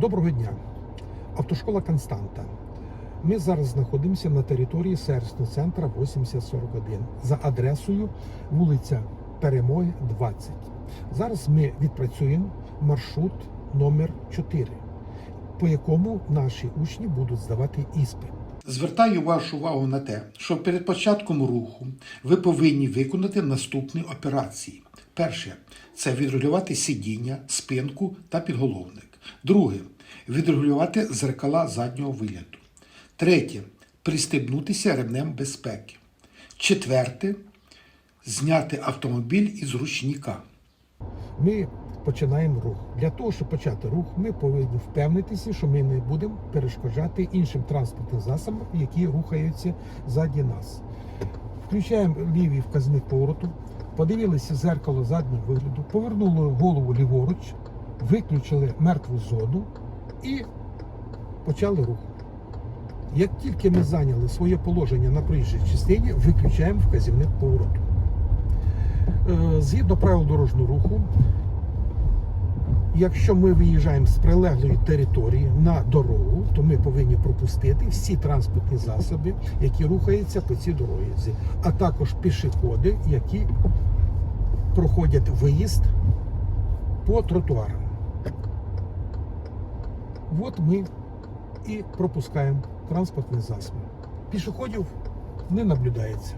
Доброго дня. Автошкола Константа. Ми зараз знаходимося на території сервісного центру 8041 за адресою вулиця Перемоги 20. Зараз ми відпрацюємо маршрут номер 4, по якому наші учні будуть здавати іспит. Звертаю вашу увагу на те, що перед початком руху ви повинні виконати наступні операції. Перше це відрегулювати сидіння, спинку та підголовник. Друге відрегулювати зеркала заднього вигляду. Третє пристебнутися ремнем безпеки. Четверте зняти автомобіль із ручника. Ми починаємо рух. Для того, щоб почати рух, ми повинні впевнитися, що ми не будемо перешкоджати іншим транспортним засобам, які рухаються ззаді нас. Включаємо лівий вказник повороту, подивилися в зеркало заднього вигляду, повернули голову ліворуч, виключили мертву зону і почали рух. Як тільки ми зайняли своє положення на проїжджій частині, виключаємо вказівник повороту. Е, Згідно правил дорожнього руху, якщо ми виїжджаємо з прилеглої території на дорогу, то ми повинні пропустити всі транспортні засоби, які рухаються по цій дорозі, а також пішоходи, які проходять виїзд по тротуарам. От ми і пропускаємо транспортні засоби. Пішоходів не наблюдається.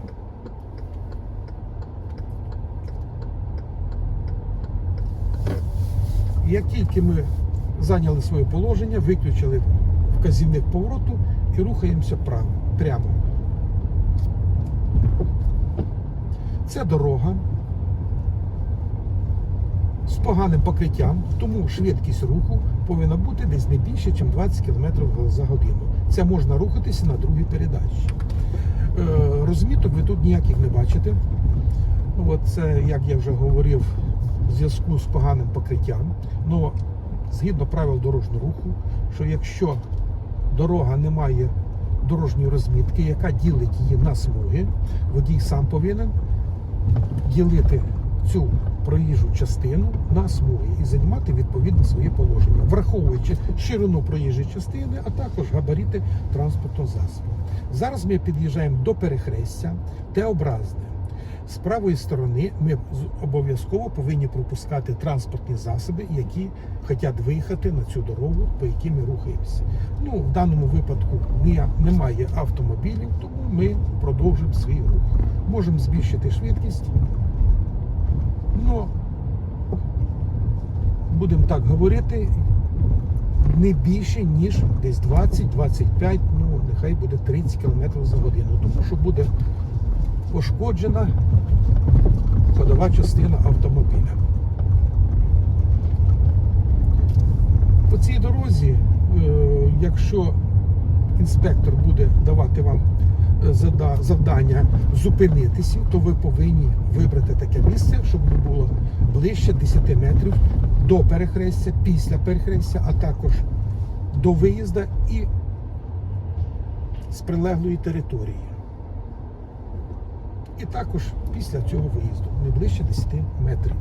Як тільки ми зайняли своє положення, виключили вказівник повороту і рухаємося прямо. Це дорога з поганим покриттям, тому швидкість руху повинна бути десь не більше, ніж 20 км за годину. Це можна рухатися на другій передачі. Е, Розміток ви тут ніяких не бачите. От це, як я вже говорив, в зв'язку з поганим покриттям. Ну, згідно правил дорожнього руху, що якщо дорога не має дорожньої розмітки, яка ділить її на смуги, водій сам повинен ділити цю проїжджу частину на смуги і займати відповідно своє положення, враховуючи ширину проїжджої частини, а також габарити транспортного засобу. Зараз ми під'їжджаємо до перехрестя Т-образне. З правої сторони ми обов'язково повинні пропускати транспортні засоби, які хочуть виїхати на цю дорогу, по якій ми рухаємося. Ну, в даному випадку немає автомобілів, тому ми продовжуємо свій рух. Можемо збільшити швидкість, але будемо так говорити, не більше, ніж десь 20-25, ну нехай буде 30 км за годину, тому що буде пошкоджена ходова частина автомобіля. По цій дорозі, е, якщо інспектор буде давати вам завдання зупинитися, то ви повинні вибрати таке місце, щоб не було ближче 10 метрів до перехрестя, після перехрестя, а також до виїзду і з прилеглої території. І також після цього виїзду, не ближче 10 метрів.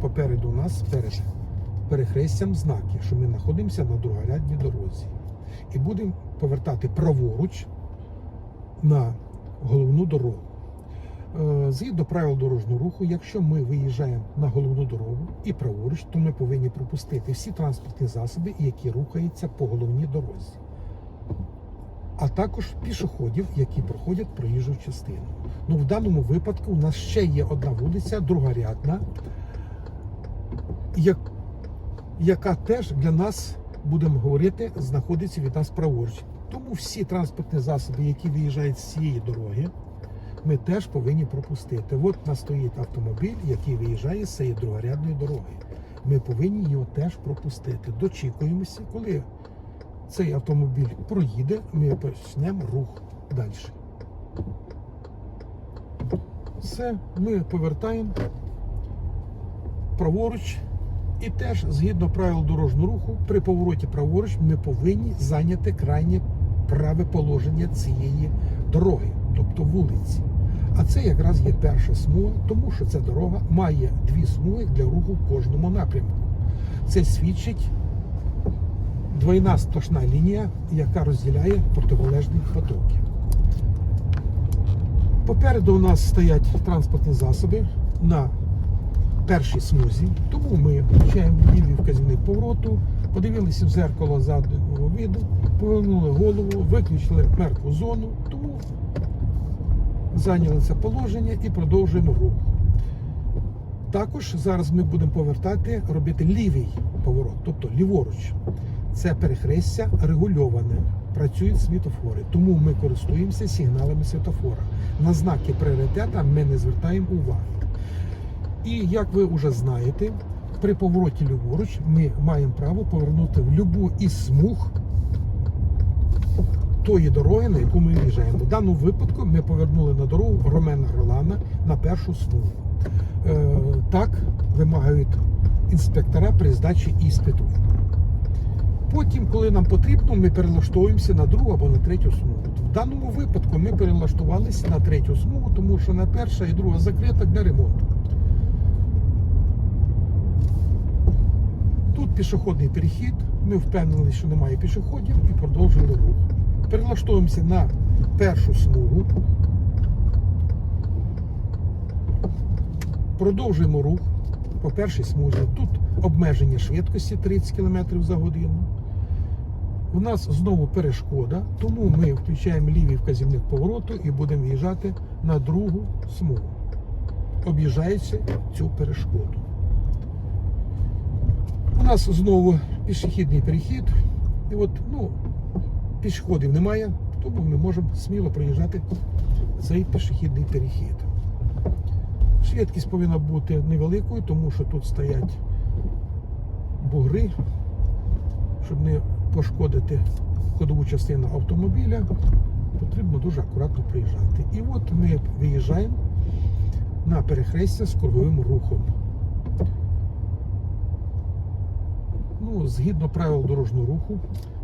Попереду у нас перед перехрестям знаки, що ми знаходимося на другорядній дорозі. І будемо повертати праворуч на головну дорогу. Е, Згідно правил дорожнього руху, якщо ми виїжджаємо на головну дорогу і праворуч, то ми повинні пропустити всі транспортні засоби, які рухаються по головній дорозі, а також пішоходів, які проходять проїжджу частину. Ну, в даному випадку у нас ще є одна вулиця, другорядна, як- яка теж для нас, будемо говорити, знаходиться від нас праворуч. Тому всі транспортні засоби, які виїжджають з цієї дороги, ми теж повинні пропустити. От нас стоїть автомобіль, який виїжджає з цієї другорядної дороги. Ми повинні його теж пропустити. Дочікуємося, коли цей автомобіль проїде, ми почнемо рух далі. Все, ми повертаємо праворуч І теж, згідно правил дорожнього руху, при повороті праворуч ми повинні зайняти крайнє праве положення цієї дороги, тобто вулиці. А це якраз є перша смуга, тому що ця дорога має дві смуги для руху в кожному напрямку. Це свідчить двойна сплошна лінія, яка розділяє противолежні потоки. Попереду у нас стоять транспортні засоби на першій смузі, тому ми включаємо лівий вказівник повороту, подивилися в зеркало заднього виду, повернули голову, виключили мертву зону, тому зайняли це положення і продовжуємо рух. Також зараз ми будемо повертати, робити лівий поворот, тобто ліворуч. Це перехрестя регульоване, працюють світофори, тому ми користуємося сигналами світофора. На знаки пріоритета ми не звертаємо уваги. І як ви вже знаєте, при повороті ліворуч ми маємо право повернути в любу із смуг тої дороги, на яку ми в'їжджаємо. В даному випадку ми повернули на дорогу Ромена Ролана на першу смугу. Е, так вимагають інспектора при здачі іспиту. Потім, коли нам потрібно, ми перелаштовуємося на другу або на третю смугу. В даному випадку ми перелаштувалися на третю смугу, тому що на перша і друга закрита для ремонту. Тут пішохідний перехід. Ми впевнилися, що немає пішоходів і продовжили рух. Перелаштовуємося на першу смугу. Продовжуємо рух по першій смузі. Тут обмеження швидкості 30 км за годину. У нас знову перешкода, тому ми включаємо лівий вказівник повороту і будемо в'їжджати на другу смугу, об'їжджаючи цю перешкоду. Нас знову пішохідний перехід. І от, ну, пішоходів немає, тому ми можемо сміло проїжджати цей пішохідний перехід. Швидкість повинна бути невеликою, тому що тут стоять бугри, щоб не пошкодити ходову частину автомобіля, потрібно дуже акуратно приїжджати. І от ми виїжджаємо на перехрестя з круговим рухом. Ну, згідно правил дорожнього руху,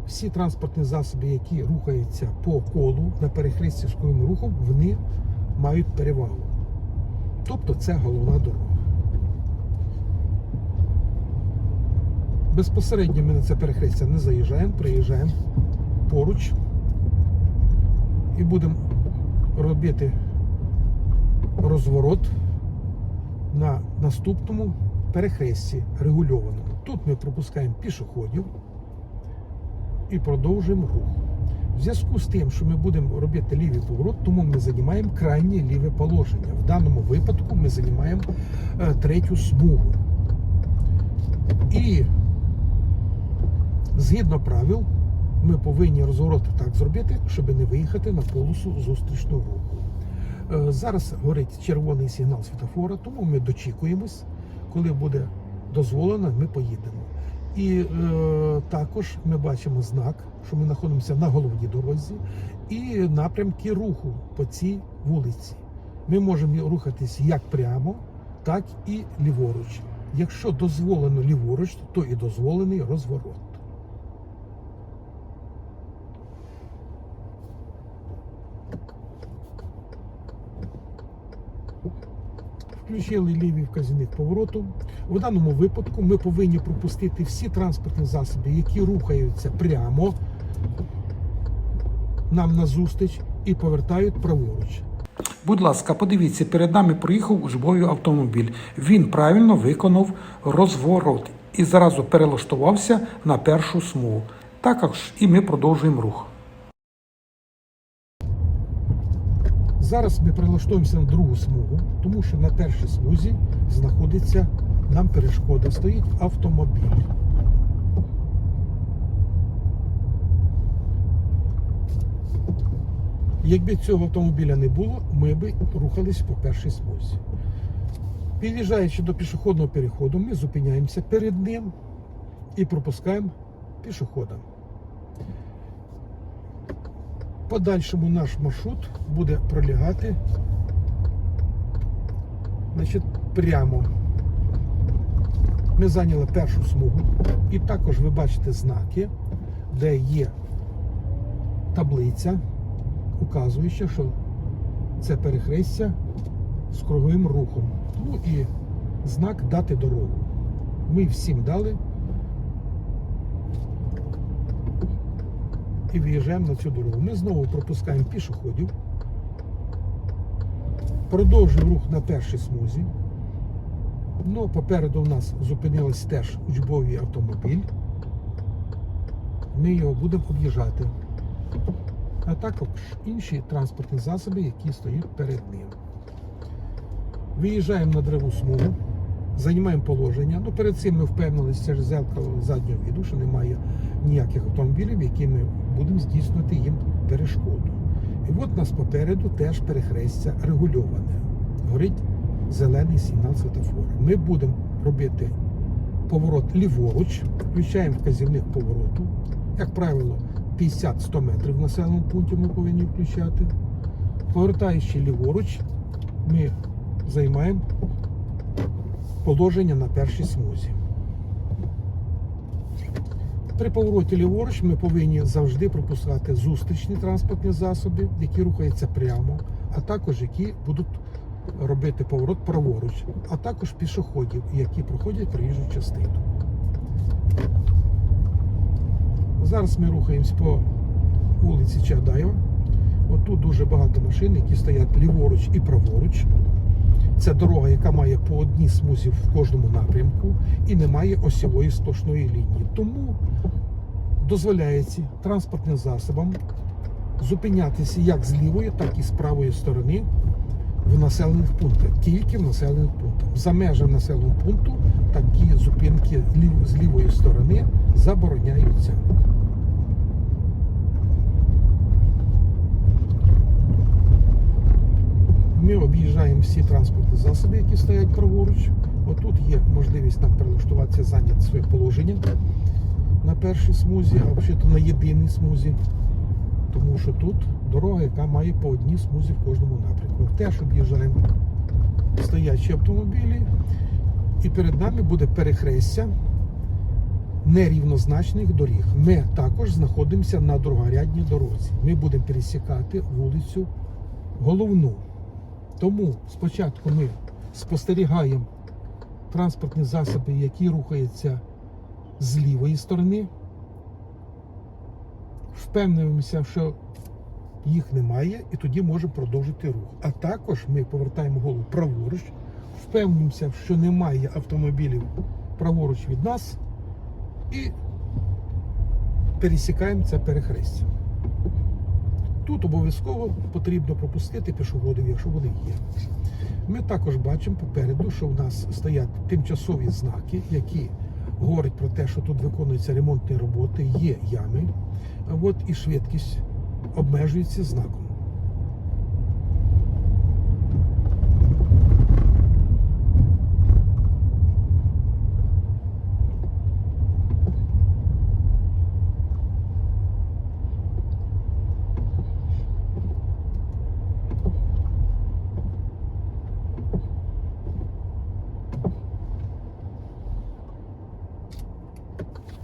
всі транспортні засоби, які рухаються по колу на перехресті з круговим рухом, вони мають перевагу. Тобто це головна дорога. Безпосередньо ми на це перехрестя не заїжджаємо, приїжджаємо поруч і будемо робити розворот на наступному перехресті регульованому. Тут ми пропускаємо пішоходів і продовжуємо рух. В зв'язку з тим, що ми будемо робити лівий поворот, тому ми займаємо крайнє ліве положення. В даному випадку ми займаємо е, третю смугу. І згідно правил, ми повинні розворот так зробити, щоб не виїхати на полосу зустрічного руху. Е, Зараз горить червоний сигнал світофора, тому ми дочікуємось, коли буде дозволено, ми поїдемо. І е, також ми бачимо знак, що ми знаходимося на головній дорозі, і напрямки руху по цій вулиці. Ми можемо рухатись як прямо, так і ліворуч. Якщо дозволено ліворуч, то і дозволений розворот. Включили лівий вказівник повороту. В даному випадку ми повинні пропустити всі транспортні засоби, які рухаються прямо нам назустріч і повертають праворуч. Будь ласка, подивіться, перед нами проїхав учбовий автомобіль. Він правильно виконав розворот і зразу перелаштувався на першу смугу. Також і ми продовжуємо рух. Зараз ми прилаштуємося на другу смугу, тому що на першій смузі знаходиться нам перешкода. Стоїть автомобіль. Якби цього автомобіля не було, ми б рухались по першій смузі. Під'їжджаючи до пішохідного переходу, ми зупиняємося перед ним і пропускаємо пішохода. Подальшому наш маршрут буде пролягати значить, прямо. Ми зайняли першу смугу, і також ви бачите знаки, де є таблиця, указуюча, що це перехрестя з круговим рухом. Ну і знак дати дорогу. Ми всім дали і виїжджаємо на цю дорогу. Ми знову пропускаємо пішоходів, продовжуємо рух на першій смузі. Ну, попереду в нас зупинилась теж учбовий автомобіль. Ми його будемо об'їжджати. А також інші транспортні засоби, які стоять перед ним. Виїжджаємо на древу смугу, займаємо положення. Ну, перед цим ми впевнилися через зеркало заднього віду, що немає ніяких автомобілів, які ми будемо здійснювати їм перешкоду. І от нас попереду теж перехрестя регульоване. Горить зелений сигнал світофора. Ми будемо робити поворот ліворуч, включаємо вказівник повороту. Як правило, 50-100 метрів в населеному пункті ми повинні включати. Повертаючи ліворуч, ми займаємо положення на першій смузі. При повороті ліворуч ми повинні завжди пропускати зустрічні транспортні засоби, які рухаються прямо, а також які будуть робити поворот праворуч, а також пішоходів, які проходять проїжджу частину. Зараз ми рухаємось по вулиці Чаадаєва. Отут дуже багато машин, які стоять ліворуч і праворуч. Це дорога, яка має по одній смузі в кожному напрямку і не має осьової сплошної лінії. Тому дозволяється транспортним засобам зупинятися як з лівої, так і з правої сторони в населених пунктах, тільки в населених пунктах. За межами населеного пункту такі зупинки з лівої сторони забороняються. Ми об'їжджаємо всі транспортні засоби, які стоять праворуч. Отут є можливість нам перелаштуватися, зайняти своє положення на першій смузі, а взагалі на єдиній смузі. Тому що тут дорога, яка має по одній смузі в кожному напрямку. Теж об'їжджаємо стоячі автомобілі, і перед нами буде перехрестя нерівнозначних доріг. Ми також знаходимося на другорядній дорозі. Ми будемо пересікати вулицю головну. Тому спочатку ми спостерігаємо транспортні засоби, які рухаються з лівої сторони. Впевнюємося, що їх немає, і тоді можемо продовжити рух. А також ми повертаємо голову праворуч, впевнюємося, що немає автомобілів праворуч від нас і пересікаємо це перехрестя. Тут обов'язково потрібно пропустити пішоходів, якщо вони є. Ми також бачимо попереду, що в нас стоять тимчасові знаки, які говорять про те, що тут виконуються ремонтні роботи, є ями, от і швидкість обмежується знаком.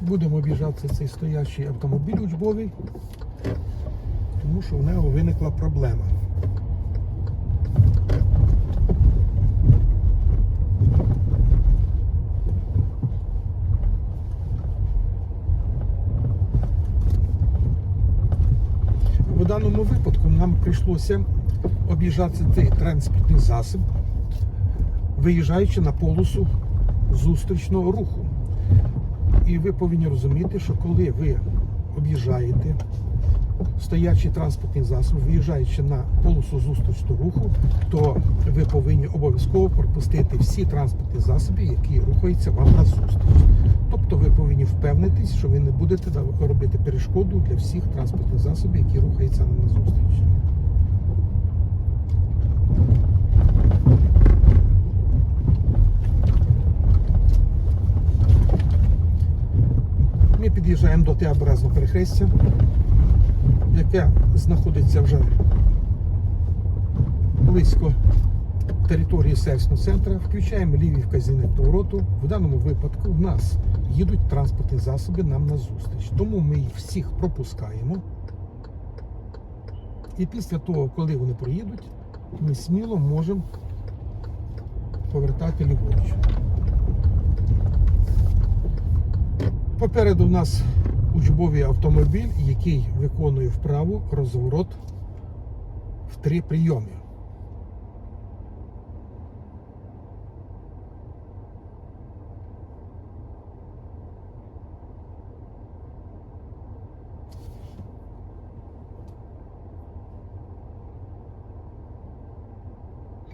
Будемо об'їжджати цей стоячий автомобіль учбовий, тому що в нього виникла проблема. В даному випадку нам прийшлося об'їжджати цей транспортний засіб, виїжджаючи на полосу зустрічного руху. І ви повинні розуміти, що коли ви об'їжджаєте стоячий транспортний засіб, виїжджаючи на полосу зустрічного руху, то ви повинні обов'язково пропустити всі транспортні засоби, які рухаються вам на зустріч. Тобто ви повинні впевнитись, що ви не будете робити перешкоду для всіх транспортних засобів, які рухаються на зустріч. Під'їжджаємо до Теобразного перехрестя, яке знаходиться вже близько території сервісного центру, включаємо лівий вказівник повороту. В даному випадку в нас їдуть транспортні засоби нам на зустріч. Тому ми їх всіх пропускаємо. І після того, коли вони проїдуть, ми сміло можемо повертати ліворуч. Попереду в нас учбовий автомобіль, який виконує вправу розворот в три прийоми.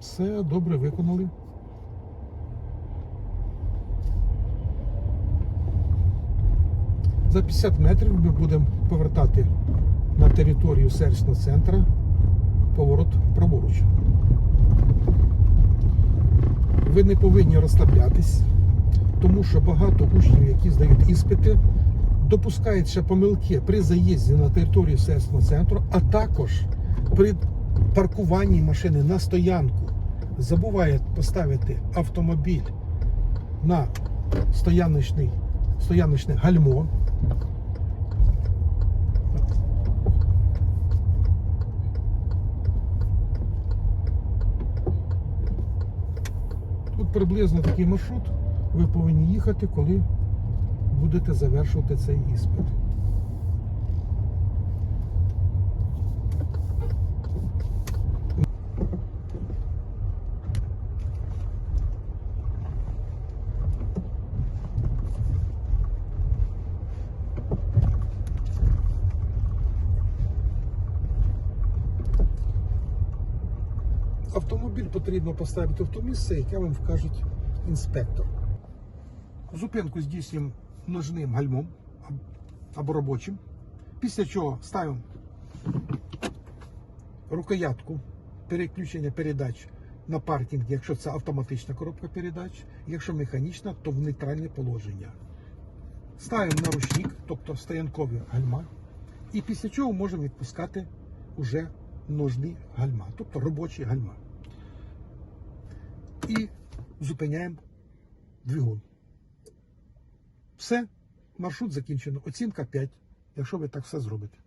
Все добре виконали. За 50 метрів ми будемо повертати на територію сервісного центру поворот праворуч. Ви не повинні розслаблятись, тому що багато учнів, які здають іспити, допускають ще помилки при заїзді на територію сервісного центру, а також при паркуванні машини на стоянку. Забувають поставити автомобіль на стояночний, стояночне гальмо. Тут приблизно такий маршрут ви повинні їхати, коли будете завершувати цей іспит. Автомобіль потрібно поставити в то місце, яке вам вкажуть інспектор. Зупинку здійснюємо ножним гальмом або робочим. Після чого ставимо рукоятку переключення передач на паркінг, якщо це автоматична коробка передач, якщо механічна, то в нейтральне положення. Ставимо на ручник, тобто стоянкові гальма, і після чого можемо відпускати уже ножні гальма, тобто робочі гальма. І зупиняємо двигун. Все, маршрут закінчено. Оцінка 5, якщо ви так все зробите.